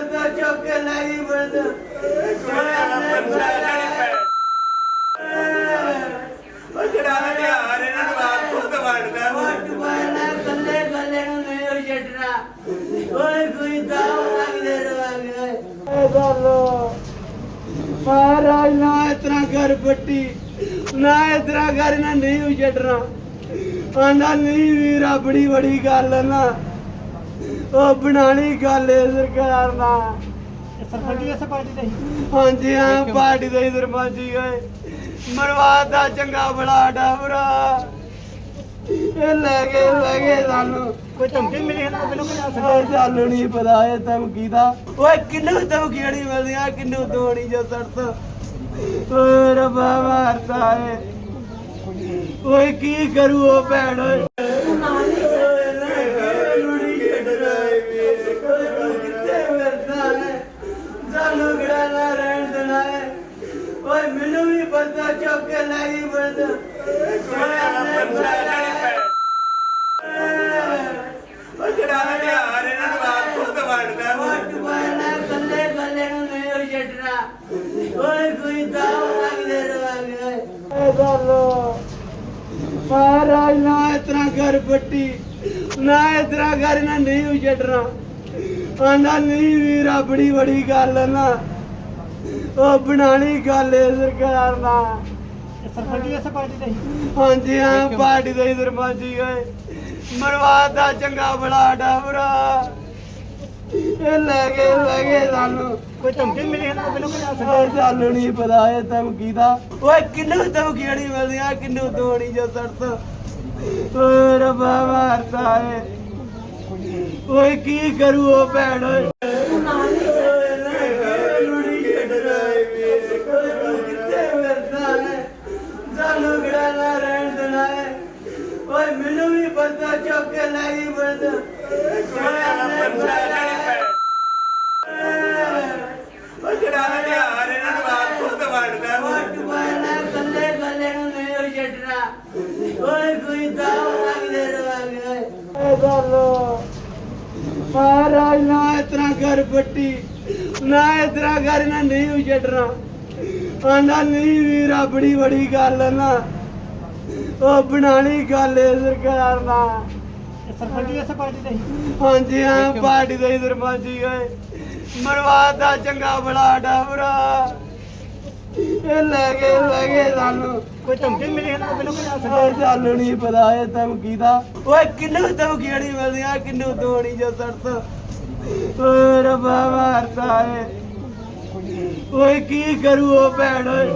ਚੁੱਕ ਕੇ ਲੈ ਮਹਾਰਾਜ ਨਾ ਇਤਨਾ ਕਰ ਪੱਟੀ, ਨਾ ਇਤਨਾ ਕਰ ਨਾ ਨਹੀਂ ਛੱਡਣਾ। ਆਂਦਾ ਨਹੀਂ ਵੀਰਾ ਬੜੀ ਬੜੀ ਗੱਲ ਨਾ। ਉਹ ਬਣਾਣੀ ਗੱਲ ਹੈ ਸਰਕਾਰ ਨਾਲ। ਸਰਪੰਚ ਇਸ ਪਾਰਟੀ ਦਾ ਹਾਂਜੀ ਹਾਂ ਪਾਰਟੀ ਦੇ ਸਰਪੰਚੀ ਗਏ ਮਰਵਾਦ ਦਾ ਚੰਗਾ ਬੜਾ ਡਾਬਰਾ। ਇਹ ਲੈ ਕੇ ਲੈ ਕੇ ਸਾਨੂੰ। ਕੋਈ ਧਮਕੀ ਮਿਲੀ ਨਾ ਮੈਨੂੰ ਕੋਈ ਓਏ ਸਾਨੂੰ ਨਹੀਂ ਪਤਾ ਇਹ ਧਮਕੀ ਦਾ। ਓਏ ਕਿੰਨੂੰ ਧਮਕੀਆਂ ਨਹੀਂ ਮਿਲਦੀਆਂ? ਕਿੰਨੂੰ ਦੋਣੀ ਜੋ ਸੜਤ ਓਏ ਰੱਬਾ ਮਾਰਦਾ ਏ ਓਏ ਕੀ ਕਰੂ ਉਹ ਭੈਣ? ਓਏ ਓਏ। ਕੱਲੇ ਨੂੰ ਨਹੀਂ ਗੱਲੋ ਮਹਾਰਾਜ ਨਾ ਇਤਨਾ ਕਰ ਪੱਟੀ ਨਾ ਇਤਨਾ ਕਰ ਨਾ ਨਹੀਂ ਛੱਡਣਾ। ਆਂਦਾ ਨਹੀਂ ਵੀਰਾ ਬੜੀ ਬੜੀ ਗੱਲ ਨਾ। ਉਹ ਬਣਾਣੀ ਗੱਲ ਹੈ ਸਰਕਾਰ ਨਾਲ। ਸਰਪੰਚ ਇਸ ਪਾਰਟੀ ਦਾ ਹੀ। ਹਾਂਜੀ ਹਾਂ ਪਾਰਟੀ ਦੇ ਸਰਪੰਚੀ ਗਏ ਮਰਵਾਦ ਦਾ ਚੰਗਾ ਬੜਾ ਡਾਬਰਾ। ਇਹ ਲੈ ਕੇ ਲੈ ਕੇ ਸਾਨੂੰ। ਕੋਈ ਧਮਕੀ ਮਿਲੀ ਹੈ ਨਾ ਮੈਨੂੰ ਕੋਈ ਓਏ ਸਾਨੂੰ ਨਹੀਂ ਪਤਾ ਇਹ ਧਮਕੀ ਦਾ। ਓਏ ਕਿੰਨੂੰ ਧਮਕੀਆਂ ਨਹੀਂ ਮਿਲਦੀਆਂ? ਕਿੰਨੂੰ ਦੋਣੀ ਜੋ ਸੜਤ ਓਏ ਰੱਬਾ ਮਾਰਦਾ ਏ ਓਏ ਕੀ ਕਰੂ ਉਹ ਭੈਣ? ਓਏ। ਮੈਨੂੰ ਵੀ ਬੰਦਾ ਚੁੱਕ ਕੇ ਲੈ ਗਈ ਬੰਦ। ਉਹ ਜਿਹੜਾ ਹਥਿਆਰ ਇਹਨਾਂ ਨੂੰ ਆਪ ਖੁਦ ਵੰਡਦਾ ਵੱਟ ਪਾਣਾ ਕੱਲੇ ਕੱਲੇ ਨੂੰ ਨਹੀਂ ਉਹ ਛੱਡਣਾ। ਓਏ ਕੋਈ ਦਾਉ ਲੱਗਦੇ ਰਵਾਂਗੇ। ਏ ਗੱਲੋ ਮਹਾਰਾਜ ਨਾ ਇਤਨਾ ਕਰ ਪੱਟੀ ਨਾ ਇਤਨਾ ਕਰ ਨਾ ਨਹੀਂ ਉਹ ਛੱਡਣਾ। ਆਂਦਾ ਨਹੀਂ ਵੀਰਾ ਬੜੀ ਬੜੀ ਗੱਲ ਨਾ। ਉਹ ਬਣਾਣੀ ਗੱਲ ਹੈ ਸਰਕਾਰ ਨਾਲ ਸਰਪੰਚ ਇਸ ਪਾਰਟੀ ਦਾ? ਹਾਂਜੀ ਹਾਂ ਪਾਰਟੀ ਦੇ ਸਰਪੰਚੀ ਗਏ ਮਰਵਾਦ ਦਾ ਚੰਗਾ ਬੜਾ ਡਾਬਰਾ। ਇਹ ਲੈ ਕੇ ਲੈ ਕੇ ਸਾਨੂੰ। ਕੋਈ ਧਮਕੀ ਮਿਲੀ ਹੈ ਨਾ ਮੈਨੂੰ? ਕੋਈ ਓਏ ਸਾਨੂੰ ਨਹੀਂ ਪਤਾ ਇਹ ਧਮਕੀ ਦਾ। ਓਏ ਕਿੰਨੂੰ ਧਮਕੀਆਂ ਨਹੀਂ ਮਿਲਦੀਆਂ ਕਿੰਨੂੰ ਦੋਣੀ ਜੋ ਸੜਤ। ਓਏ ਰੱਬਾ ਮਾਰਦਾ ਏ ਓਏ ਕੀ ਕਰੂ ਉਹ ਭੈਣ? ਓਏ